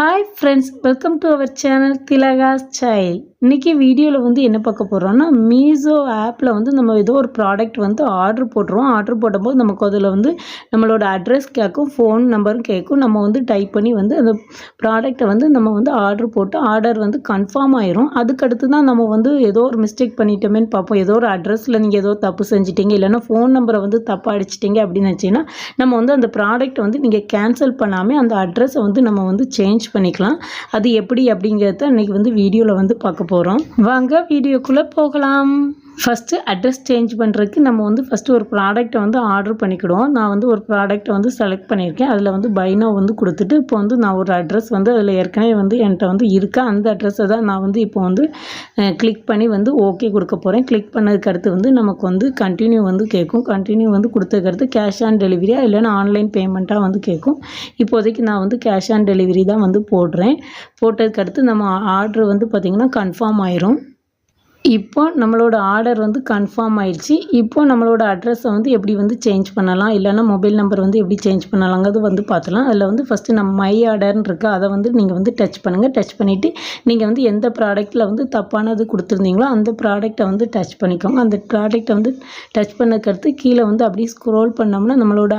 Hi friends welcome to our channel Thilaga's சைல் இன்றைக்கி வீடியோவில் வந்து என்ன பார்க்க போகிறோன்னா மீசோ ஆப்பில் வந்து நம்ம ஏதோ ஒரு ப்ராடக்ட் வந்து ஆர்டர் போட்டுருவோம் ஆர்டர் போடும்போது நமக்கு அதில் வந்து நம்மளோட அட்ரஸ் கேட்கும் ஃபோன் நம்பரும் கேட்கும் நம்ம வந்து டைப் பண்ணி வந்து அந்த ப்ராடக்டை வந்து நம்ம வந்து ஆர்டர் போட்டு ஆர்டர் வந்து கன்ஃபார்ம் ஆயிரும். அதுக்கடுத்து தான் நம்ம வந்து ஏதோ ஒரு மிஸ்டேக் பண்ணிட்டோமேன்னு பார்ப்போம். ஏதோ ஒரு அட்ரஸில் நீங்கள் ஏதோ தப்பு செஞ்சிட்டீங்க இல்லைன்னா ஃபோன் நம்பரை வந்து தப்பாக அடிச்சிட்டிங்க அப்படின்னு நினச்சிங்கன்னா நம்ம வந்து அந்த ப்ராடக்ட்டை வந்து நீங்கள் கேன்சல் பண்ணாமல் அந்த அட்ரஸை வந்து நம்ம வந்து சேஞ்ச் பண்ணிக்கலாம். அது எப்படி அப்படிங்கிறத இன்றைக்கி வந்து வீடியோவில் வந்து பார்க்க போகிறோம் வாங்க வீடியோக்குள்ளே போகலாம். ஃபஸ்ட்டு அட்ரஸ் சேஞ்ச் பண்ணுறதுக்கு நம்ம வந்து ஃபஸ்ட்டு ஒரு ப்ராடக்ட்டை வந்து ஆர்டர் பண்ணிக்கிடுவோம். நான் வந்து ஒரு ப்ராடக்ட்டை வந்து செலக்ட் பண்ணியிருக்கேன். அதில் வந்து பைனோ வந்து கொடுத்துட்டு இப்போ வந்து நான் ஒரு அட்ரஸ் வந்து அதில் ஏற்கனவே வந்து என்கிட்ட வந்து இருக்கா? அந்த அட்ரஸை தான் நான் வந்து இப்போ வந்து கிளிக் பண்ணி வந்து ஓகே கொடுக்க போகிறேன் கிளிக் பண்ணதுக்கு அடுத்து வந்து நமக்கு வந்து கண்டினியூ வந்து கேட்கும். கண்டினியூ வந்து கொடுத்ததுக்கு அடுத்து கேஷ் ஆன் டெலிவரியாக இல்லைன்னா ஆன்லைன் பேமெண்ட்டாக வந்து கேட்கும். இப்போதைக்கு நான் வந்து கேஷ் ஆன் டெலிவரி தான் வந்து போடுறேன். போட்டதுக்கு அடுத்து நம்ம ஆர்டர் வந்து பார்த்திங்கன்னா கன்ஃபார்ம் ஆயிரும். இப்போ நம்மளோட ஆர்டர் வந்து கன்ஃபார்ம் ஆயிடுச்சு. இப்போ நம்மளோட அட்ரஸை வந்து எப்படி வந்து சேஞ்ச் பண்ணலாம்? இல்லைன்னா மொபைல் நம்பர் வந்து எப்படி சேஞ்ச் பண்ணலாங்கிறது வந்து பார்த்துலாம். அதில் வந்து ஃபஸ்ட்டு நம்ம மை ஆர்டர்னு இருக்குது அதை வந்து நீங்கள் வந்து டச் பண்ணுங்கள் டச் பண்ணிவிட்டு நீங்கள் வந்து எந்த ப்ராடக்ட்டில் வந்து தப்பானது கொடுத்துருந்தீங்களோ அந்த ப்ராடக்ட்டை வந்து டச் பண்ணிக்கோங்க. அந்த ப்ராடக்ட்டை வந்து டச் பண்ணக்கடுத்து கீழே வந்து அப்படியே ஸ்க்ரோல் பண்ணோம்னா நம்மளோட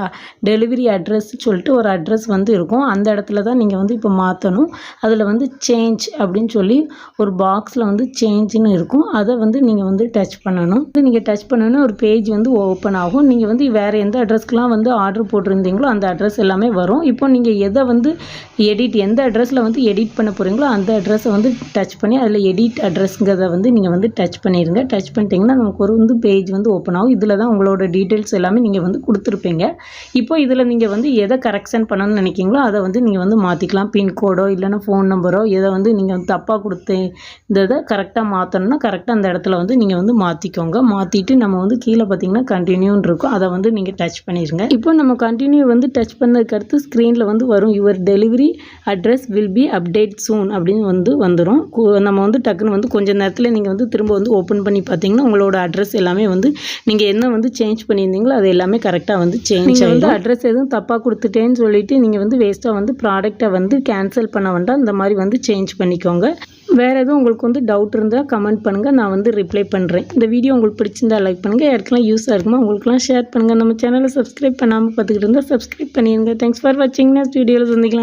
டெலிவரி அட்ரஸ் சொல்லிட்டு ஒரு அட்ரஸ் வந்து இருக்கும். அந்த இடத்துல தான் நீங்கள் வந்து இப்போ மாற்றணும் அதில் வந்து சேஞ்ச் அப்படின்னு சொல்லி ஒரு பாக்ஸில் வந்து சேஞ்சுன்னு இருக்கும். அதை வந்து நீங்கள் வந்து டச் பண்ணணும். நீங்கள் டச் பண்ணணும் ஒரு பேஜ் வந்து ஓப்பன் ஆகும். நீங்கள் வந்து வேறு எந்த அட்ரஸ்க்கெலாம் வந்து ஆர்டர் போட்டிருந்தீங்களோ அந்த அட்ரஸ் எல்லாமே வரும். இப்போ நீங்கள் எதை வந்து எடிட் எந்த அட்ரஸில் வந்து எடிட் பண்ண போகிறீங்களோ அந்த அட்ரஸை வந்து டச் பண்ணி அதில் எடிட் அட்ரஸ்ங்கிறத வந்து நீங்கள் வந்து டச் பண்ணிடுங்க டச் பண்ணிட்டீங்கன்னா நமக்கு ஒரு வந்து பேஜ் வந்து ஓப்பன் ஆகும். இதில் தான் உங்களோட டீட்டெயில்ஸ் எல்லாமே நீங்கள் வந்து கொடுத்துருப்பீங்க. இப்போ இதில் நீங்கள் வந்து எதை கரெக்ஷன் பண்ணணும்னு நினைக்கிங்களோ அதை வந்து நீங்கள் வந்து மாற்றிக்கலாம் பின்கோடோ இல்லைன்னா ஃபோன் நம்பரோ எதை வந்து நீங்கள் வந்து தப்பாக கொடுத்து இந்த இதை கரெக்டாக மாற்றணும்னா கரெக்ட் கரெக்டாக அந்த இடத்துல வந்து நீங்கள் வந்து மாற்றிக்கோங்க மாற்றிட்டு நம்ம வந்து கீழே பார்த்தீங்கன்னா கண்டினியூன்னு இருக்கும். அதை வந்து நீங்கள் டச் பண்ணிடுங்க இப்போ நம்ம கண்டினியூ வந்து டச் பண்ணதுக்கு அடுத்து ஸ்க்ரீனில் வந்து வரும் your delivery address will be update soon அப்படின்னு வந்து வந்துடும் நம்ம வந்து டக்குன்னு வந்து கொஞ்சம் நேரத்தில் நீங்கள் வந்து திரும்ப வந்து ஓப்பன் பண்ணி பார்த்தீங்கன்னா உங்களோட அட்ரஸ் எல்லாமே வந்து நீங்கள் என்ன வந்து சேஞ்ச் பண்ணியிருந்தீங்களோ அது எல்லாமே கரெக்டாக வந்து சேஞ்ச் ஆகிடும் அட்ரஸ் எதுவும் தப்பாக கொடுத்துட்டேன்னு சொல்லிட்டு நீங்கள் வந்து வேஸ்ட்டாக வந்து ப்ராடக்ட்டை வந்து கேன்சல் பண்ண வேண்டாம். இந்த மாதிரி வந்து சேஞ்ச் பண்ணிக்கோங்க. வேறு எதுவும் உங்களுக்கு வந்து டவுட் இருந்தால் கமெண்ட் பண்ணுங்கள் நான் வந்து ரிப்ளை பண்ணுறேன் இந்த வீடியோ உங்களுக்கு பிடிச்சிருந்தா லைக் பண்ணுங்கள் யாருக்கெல்லாம் யூஸாக இருக்குமா உங்களுக்குலாம் ஷேர் பண்ணுங்கள் நம்ம சேனலை சப்ஸ்கிரைப் பண்ணாமல் பார்த்துக்கிட்டு இருந்தால் சப்ஸ்கிரைப் பண்ணிடுங்க தேங்க்ஸ் ஃபார் வாட்சிங் நெக்ஸ்ட் வீடியோவில் சந்திக்கலாம்.